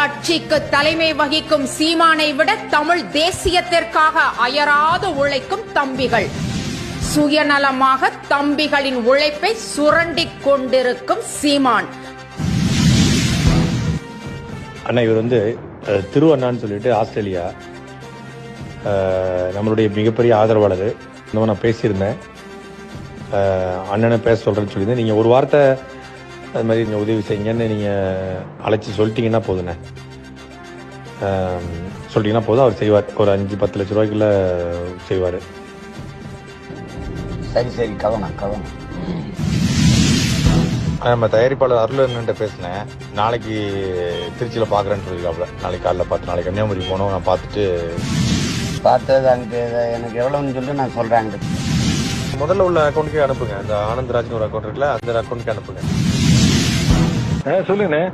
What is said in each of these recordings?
கட்சிக்கு தலைமை வகிக்கும் சீமானை விட தமிழ் தேசியத்திற்காக அயராது உழைக்கும் தம்பிகள். சுயநலமாக தம்பிகளின் உழைப்பை சுரண்டிக் கொண்டிருக்கும் சீமான். அண்ணா இவர் வந்து திருவண்ணான்னு சொல்லிட்டு ஆஸ்திரேலியா நம்மளுடைய மிகப்பெரிய ஆதரவாளர். இந்த நான் பேசியிருந்தேன். அண்ணனை பேச சொல்கிறேன்னு சொல்லியிருந்தேன். நீங்கள் ஒரு வார்த்தை அது மாதிரி நீங்கள் உதவி செய்யுங்கன்னு நீங்கள் அழைச்சி சொல்லிட்டீங்கன்னா போதுண்ணே. சொல்லிட்டீங்கன்னா போதும். அவர் செய்வார். ஒரு அஞ்சு பத்து லட்ச ரூபாய்க்குள்ள செய்வார். சரி சரி. கவனம் கவனம். நம்ம தயாரிப்பாளர் அருளன்ட்ட பேசினேன். நாளைக்கு திருச்சியில் பார்க்குறேன்னு சொல்லியிருக்காப்புல. நாளைக்கு காலைல பார்த்து நாளைக்கு கன்னியாகுமரி போனோம் நான் பார்த்துட்டு பார்த்தது அங்கே எனக்கு எவ்வளோன்னு சொல்லி நான் சொல்கிறேன் அங்கே முதல்ல உள்ள அக்கௌண்ட்டுக்கே அனுப்புங்க. அந்த ஆனந்த்ராஜ்னு ஒரு அக்கௌண்ட் இருக்குல்ல அந்த அக்கௌண்ட்டுக்கு அனுப்புங்க. சொல்லுங்கண்ணே.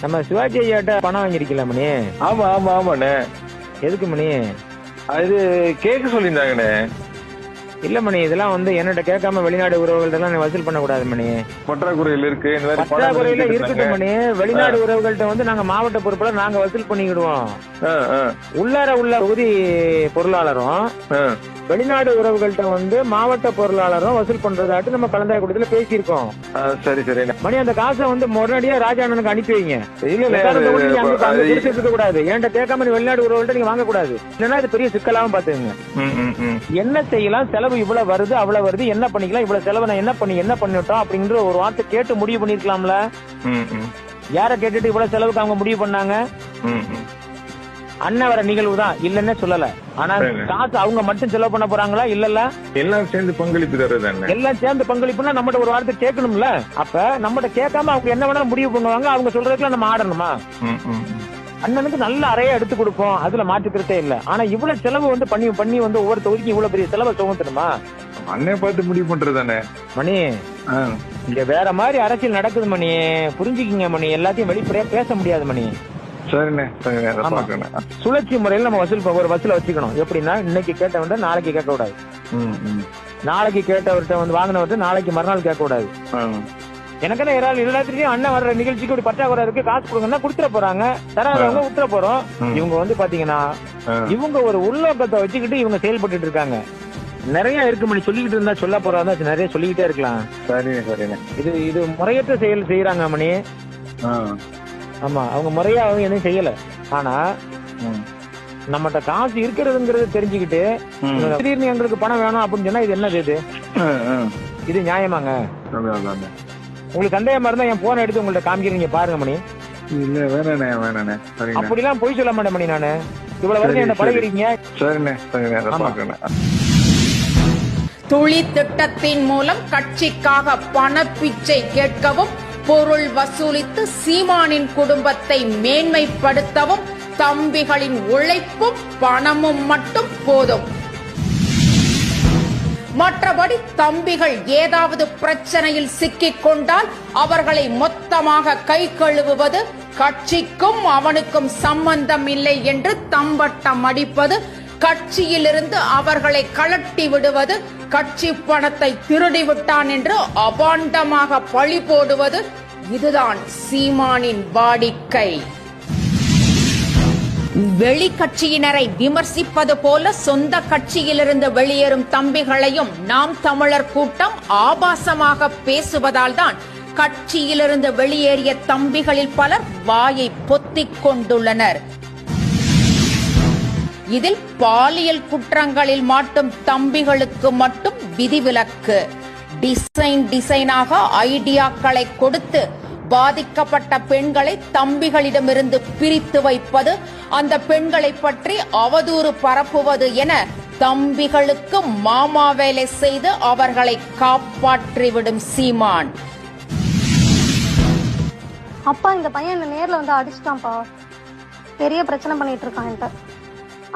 நம்ம சிவாஜி ஐயாட்ட பணம் வாங்கியிருக்கல மணி? ஆமா ஆமா ஆமாண்ணே. எதுக்கு மணி? அது கேட்க சொல்லியிருந்தாங்கண்ணே. இல்ல மணி இதெல்லாம் வந்து என்னட்ட கேட்காம வெளிநாடு உறவுகள்ட்ட நீ வசூல் பண்ண கூடாது மணி. பற்றாக்குறையில் இருக்கு பற்றாக்குறையில இருக்கு இருக்கட்டும் மணி. வெளிநாடு உறவுகள்ட்ட வந்து நாங்க மாவட்ட பொறுப்புல நாங்க வசூல் பண்ணிக்கிடுவோம். உள்ளார உள்ள தொகுதி பொருளாளரும். வெளிநாடு உறவுகள்ட்ட வந்து மாவட்ட பொருளாளரும் வசூல் பண்றதாட்டு நம்ம கலந்தாய் கூட்டத்துல பேசியிருக்கோம். சரி சரிண்ணே மணி அந்த காசை வந்து உடனடியா ராஜா அண்ணனுக்கு அனுப்பி வைங்க. இல்ல அது- அது- கூடாது என்கிட்ட கேட்காம வெளிநாடு உறவுகள்ட்ட நீங்க வாங்க கூடாது இல்லைன்னா இது பெரிய சிக்கலாவும் பாத்துங்க. என்ன செய்யலாம் செலவு இவ்வளவு வருது அவ்வளவு வருது என்ன பண்ணிக்கலாம் இவ்வளவு செலவு நான் என்ன பண்ணி என்ன பண்ணிட்டோம் அப்படிங்கிற ஒரு வார்த்தை கேட்டு முடிவு பண்ணிருக்கலாம்ல? யார கேட்டுட்டு இவ்வளவு செலவுக்கு அவங்க முடிவு பண்ணாங்க. அண்ணன் வர நிகழ்வு தான் இல்லன்னே சொல்லல. ஆனா. காசு அவங்க மட்டும் செலவு பண்ண போறாங்களா இல்லல்ல? எல்லாம் சேர்ந்து பங்களிப்பு தர்றதாண்ணே எல்லாம் சேர்ந்து பங்களிப்புனா நம்மகிட்ட ஒரு வார்த்தை கேட்கணும்ல? அப்ப நம்மகிட்ட கேட்காம அவங்க என்ன வேணாலும் முடிவு பண்ணுவாங்க அவங்க சொல்றதுக்குலாம் நம்ம ஆடணுமா. அண்ணனுக்கு நல்ல அறையா எடுத்து கொடுப்போம். அதுல மாற்றுக்கிறதே இல்ல. ஆனா இவ்வளவு செலவு வந்து பண்ணி பண்ணி வந்து ஒவ்வொரு தொகுதிக்கும் இவ்வளவு பெரிய செலவை சுமத்தணுமா அண்ணே பார்த்து முடிவு பண்றதானே மணி. இங்க வேற மாதிரி அரசியல் நடக்குது மணி. புரிஞ்சுக்கிங்க மணி. எல்லாத்தையும் வெளிப்படையா பேச முடியாது மணி. சுழற்சி முறையில் நம்ம வசூல் ஒரு வசூல வச்சுக்கணும். எப்படின்னா இன்னைக்கு கேட்டவன்ட்ட நாளைக்கு கேட்க கூடாது. நாளைக்கு கேட்டவர்கிட்ட வந்து வாங்கினவர்கிட்ட நாளைக்கு மறுநாள் கேட்க கூடாது ஆ. எனக்கென்ன எல்லாரும் எல்லாத்துலயும் அண்ணன் வர்ற நிகழ்ச்சிக்கு ஒரு பற்றாக்குறை இருக்கு காசு கொடுங்கன்னா கொடுத்துட போறாங்க தராதவங்க விட்டுற போறோம். இவங்க வந்து பாத்தீங்கன்னா. இவங்க ஒரு உள்நோக்கத்தை வச்சுக்கிட்டு இவங்க செயல்பட்டு இருக்காங்க நிறைய இருக்கு மணி சொல்லிக்கிட்டு இருந்தா சொல்ல போறாங்க நிறைய சொல்லிக்கிட்டே இருக்கலாம் சரிண்ணே சரிண்ணே இது இது முறையற்ற செயல் செய்யறாங்க மணி. ஆமா அவங்க முறையா அவங்க எதுவும் செய்யல ஆனா. நம்மகிட்ட காசு இருக்கிறதுங்கிறது தெரிஞ்சுக்கிட்டு. திடீர்னு எங்களுக்கு பணம் வேணும் அப்படின்னு சொன்னா இது என்னது இது. இது நியாயமாங்க. உங்களுக்கு சந்தேகமா இருந்தா என் போனை எடுத்து உங்கள்ட்ட காமிக்கிறீங்க பாருங்க மணி. இல்ல வேணாண்ணே வேணாண்ணே. அப்படிலாம் பொய் சொல்ல மாட்டேன் மணி நானு. இவ்வளவு வருஷம் என்ன. பழகிறீங்க சரிண்ணே துளி திட்டத்தின் மூலம் கட்சிக்காக பணப்பிச்சை கேட்கவும் பொருள் வசூலித்து சீமானின் குடும்பத்தை மேன்மைப்படுத்தவும் தம்பிகளின் உழைப்பும் பணமும் மட்டும் போதும். மற்றபடி தம்பிகள் ஏதாவது பிரச்சனையில் சிக்கிக் கொண்டால் அவர்களை மொத்தமாக கை கழுவுவது கட்சிக்கும் அவனுக்கும் சம்பந்தம் இல்லை என்று தம்பட்டம் அடிப்பது கட்சியிலிருந்து அவர்களை கழட்டி விடுவது கட்சி பணத்தை திருடிவிட்டான் என்று அபாண்டமாக பழி போடுவது இதுதான் சீமானின் வாடிக்கை. வெளிக்கட்சியினரை விமர்சிப்பது போல சொந்த கட்சியிலிருந்து வெளியேறும் தம்பிகளையும் நாம் தமிழர் கூட்டம் ஆபாசமாக பேசுவதால் தான் கட்சியிலிருந்து வெளியேறிய தம்பிகளில் பலர் வாயை பொத்திக் கொண்டுள்ளனர். இதில் பாலியல் குற்றங்களில் மாட்டும் தம்பிகளுக்கு மட்டும் விதிவிலக்கு. டிசைன் டிசைனாக ஐடியாக்களை கொடுத்து பாதிக்கப்பட்ட பெண்களை தம்பிகளிடமிருந்து பிரித்து வைப்பது அந்த பெண்களை பற்றி அவதூறு பரப்புவது என தம்பிகளுக்கு மாமா வேலை செய்து அவர்களை காப்பாற்றிவிடும் சீமான். அப்பா இந்த பையன் என்ன நேர்ல வந்து அடிச்சிட்டான்ப்பா. பெரிய பிரச்சனை பண்ணிட்டு இருக்கான் என்கிட்ட.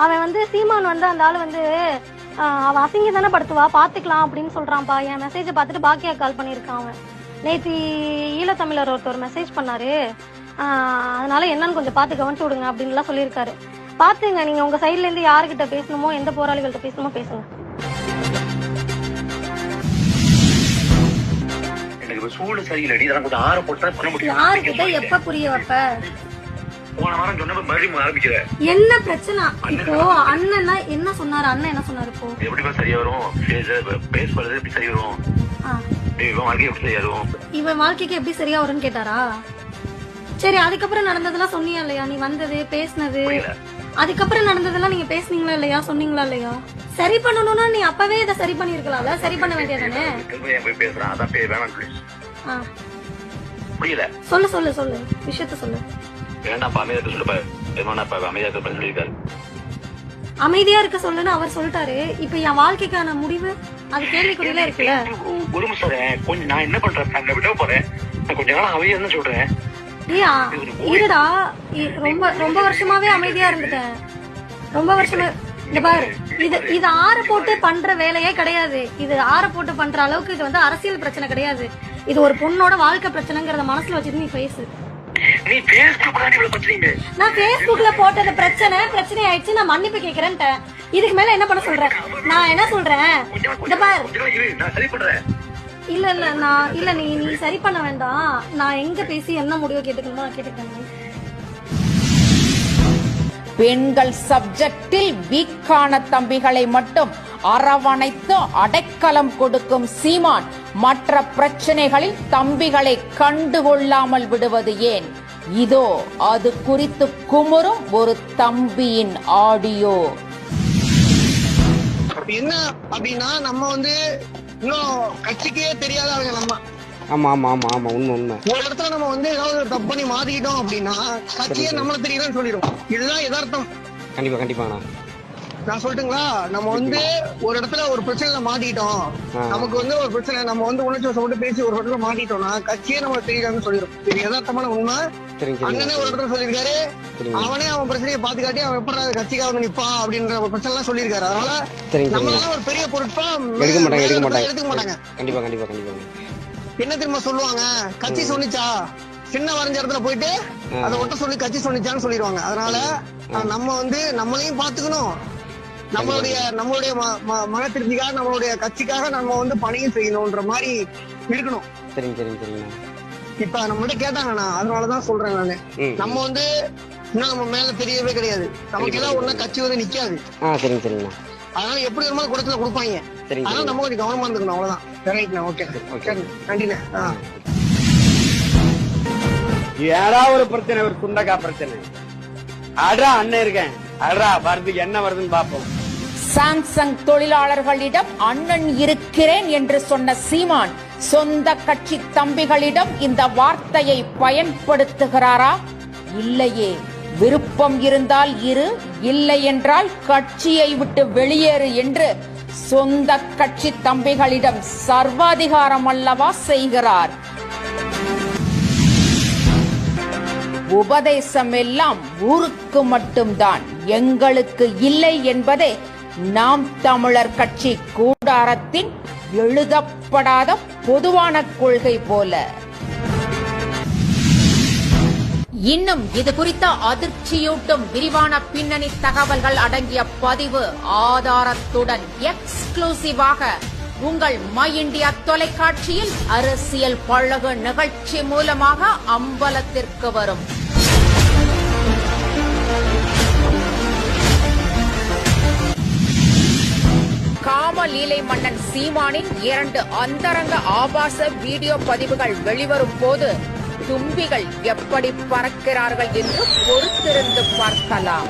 அவன் வந்து சீமான் வந்து அந்த ஆள் வந்து அவன் அசிங்க தானே படுத்துவா பாத்துக்கலாம் அப்படின்னு சொல்றான்ப்பா. என் மெசேஜை பார்த்துட்டு பாக்கியா கால் பண்ணியிருக்கான் அவன். நேத்தி ஈழத்தமிழர் ஒருத்தர் மெசேஜ் பண்ணாரு. அதனால என்னன்னு கொஞ்சம் பார்த்து கவனிச்சு விடுங்க அப்படின்லாம் சொல்லியிருக்காரு. பாத்துங்க நீங்க உங்க சைட்ல இருந்து யாருக்கிட்ட பேசணுமோ எந்த போராளிகள்ட்ட பேசணுமோ பேசுங்க. எனக்கு சூடு சரியில்லடி இதெல்லாம் கொஞ்சம் ஆற போட்டு பண்ண முடியும். யாருக்கிட்ட எப்ப புரிய வைப்ப? போன வாரம் சொன்னப்ப மறுபடியும் ஆரம்பிக்கிற. என்ன பிரச்சனை? இப்போ அண்ணன்னா என்ன சொன்னாரு? அண்ணன் என்ன சொன்னாரு இப்போ? எப்படிப்பா சரியா வரும்? பேச படுறது எப்படி சரி வரும்? இவன் வாழ்க்கை எப்படி சரியா வரும் இவன் வாழ்க்கைக்கு எப்படி சரியா வரும்னு கேட்டாரா? சரி அதுக்கப்புறம் நடந்ததெல்லாம் சொன்னியா இல்லையா? நீ வந்தது பேசுனது. அதுக்கப்புறம் நடந்ததெல்லாம் நீங்க பேசுனீங்களா இல்லையா? சொன்னீங்களா இல்லையா? சரி பண்ணணும்னா நீ அப்பவே இதை சரி பண்ணிருக்கலாம்ல சரி பண்ண வேண்டியதானே. புரியல. சொல்லு சொல்லு சொல்லு. விஷயத்த சொல்லு. வேண்டாம் சொல்லுப்பா. சொல்லியிருக்காரு. அமைதியா இருக்க சொல்லுன்னு அவர் சொல்லிட்டாரு. இப்ப என் வாழ்க்கைக்கான முடிவு அது கேள்விக்குறியில இருக்குல்ல. நிமிஷம் இரு. கொஞ்சம் நான் என்ன பண்றேன்? நான் விட போறேன். நான் கொஞ்ச நாள் அமைதியா தான் சொல்றேன். இருடா. ரொம்ப ரொம்ப வருஷமாவே அமைதியா இருந்துட்டேன். ரொம்ப வருஷமா இந்த பாரு. இது இது ஆற போட்டு பண்ற வேலையே கிடையாது. இது ஆற போட்டு பண்ற அளவுக்கு இது வந்து அரசியல் பிரச்சனை கிடையாது. இது ஒரு பொண்ணோட வாழ்க்கை பிரச்சனைங்கிறத மனசுல வச்சுட்டு நீ பேசு. நான் Facebookல போட்டது பிரச்சனை பிரச்சனை ஆயிடுச்சு. நான் மன்னிப்பு கேக்குறேன்ட்டேன். இதுக்கு மேல என்ன பண்ண சொல்றேன் நான் என்ன சொல்றேன்? இந்த பாரு. இல்ல இல்ல நான் இல்ல நீ நீ சரி பண்ண வேண்டாம். நான் எங்க பேசி என்ன முடிவு கேட்டுக்கணுமோ நான் கேட்டுக்கிறேன் பெண்கள் சப்ஜெக்டில் வீக்கான தம்பிகளை மட்டும் அரவணைத்து அடைக்கலம் கொடுக்கும் சீமான் மற்ற பிரச்சனைகளில் தம்பிகளை கண்டுகொள்ளாமல் விடுவது ஏன்? இதோ அது குறித்து குமுறும் ஒரு தம்பியின் ஆடியோ. என்ன அப்படின்னா நம்ம வந்து இன்னும் கட்சிக்கே தெரியாத ஆளுங்க நம்ம. ஆமா ஆமா ஆமா ஆமா உண்மை உண்மை. ஒரு இடத்துல நம்ம வந்து ஏதாவது ஒரு தப்பு பண்ணி மாத்திக்கிட்டோம் அப்படின்னா கட்சியே நம்மள தெரியலன்னு சொல்லிடும். இதுதான் யதார்த்தம். கண்டிப்பா கண்டிப்பாண்ணா. நான் சொல்லட்டுங்களா? நம்ம வந்து ஒரு இடத்துல ஒரு பிரச்சனைல மாட்டிக்கிட்டோம். ஆ. நமக்கு வந்து ஒரு பிரச்சனை நம்ம வந்து உணர்ச்சி வசப்பட்டு பேசி ஒரு இடத்துல மாட்டிட்டோம்னா கட்சியே நம்ம தெரியலன்னு சொல்லிடும் இது யதார்த்தமான உண்மை. அண்ணனே ஒரு இடத்துல சொல்லியிருக்காரு. அவனே அவன் பிரச்சனையை பாத்து காட்டி அவன் எப்படி கட்சிக்காக வந்து நிப்பான் அப்படின்ற ஒரு பிரச்சனை எல்லாம் சொல்லியிருக்காரு. அதனால சரிங்க நம்ம சரிங்க ஒரு பெரிய பொருட்பா எடுக்க மாட்டாங்க எடுக்க மாட்டாங்க. எடுத்துக்க மாட்டாங்க. கண்டிப்பா கண்டிப்பா கண்டிப்பா. என்ன தெரியுமா சொல்லுவாங்க? கட்சி சொன்னிச்சா? சின்ன வரைஞ்ச இடத்துல போயிட்டு அதை ஒட்ட சொல்லி கட்சி சொன்னிச்சான்னு சொல்லிடுவாங்க. அதனால நம்ம வந்து நம்மளையும் பாத்துக்கணும் நம்மளுடைய நம்மளுடைய மன திருப்திக்காக நம்மளுடைய கட்சிக்காக நம்ம வந்து பணியும் செய்யணும்ன்ற மாதிரி இருக்கணும். சரிங்க சரிங்க சரிங்கண்ணா இப்ப நம்மகிட்ட கேட்டாங்கண்ணா அதனாலதான் சொல்றேன் நானு. நம்ம வந்து இன்னும் நம்ம மேல தெரியவே கிடையாது. நமக்கு எல்லாம் ஒண்ணு கட்சி வந்து நிக்காது. சரிங்க சரிங்கண்ணா அதனால எப்படி வருமா கூடத்துல கொடுப்பாங்க. சரிங்க அதனால நம்ம கொஞ்சம் கவனமா இருந்துக்கணும். அவ்வளவுதான். ரைட்ண்ணா ஓகே ஓகே. நன்றிண்ணே. ஏடா ஒரு பிரச்சனை ஒரு சுண்டக்கா பிரச்சனை? அடா அண்ணன் இருக்கேன். அடா வருது என்ன வருதுன்னு பாப்போம் சாம்சங் தொழிலாளர்களிடம் அண்ணன் இருக்கிறேன் என்று சொன்ன சீமான் சொந்த கட்சி தம்பிகளிடம் இந்த வார்த்தையை பயன்படுத்துகிறாரா? இல்லையே. விருப்பம் இருந்தால் இரு இல்லை என்றால் கட்சியை விட்டு வெளியேறு என்று சொந்த கட்சி தம்பிகளிடம் சர்வாதிகாரம் அல்லவா செய்கிறார்? உபதேசம் எல்லாம் ஊருக்கு மட்டும்தான். எங்களுக்கு இல்லை என்பதே நாம் தமிழர் கட்சி கூடாரத்தின் எழுதப்படாத பொதுவான கொள்கை போல. இன்னும் இது குறித்த அதிர்ச்சியூட்டும் விரிவான பின்னணி தகவல்கள் அடங்கிய பதிவு ஆதாரத்துடன் எக்ஸ்க்ளூசிவாக உங்கள் மை இந்தியா தொலைக்காட்சியில் அரசியல் பழகு நிகழ்ச்சி மூலமாக அம்பலத்திற்கு வரும். சீமானின் இரண்டு அந்தரங்க ஆபாச வீடியோ பதிவுகள் வெளிவரும் போது தும்பிகள் எப்படி பறக்கிறார்கள் என்று பொறுத்திருந்து பார்க்கலாம்.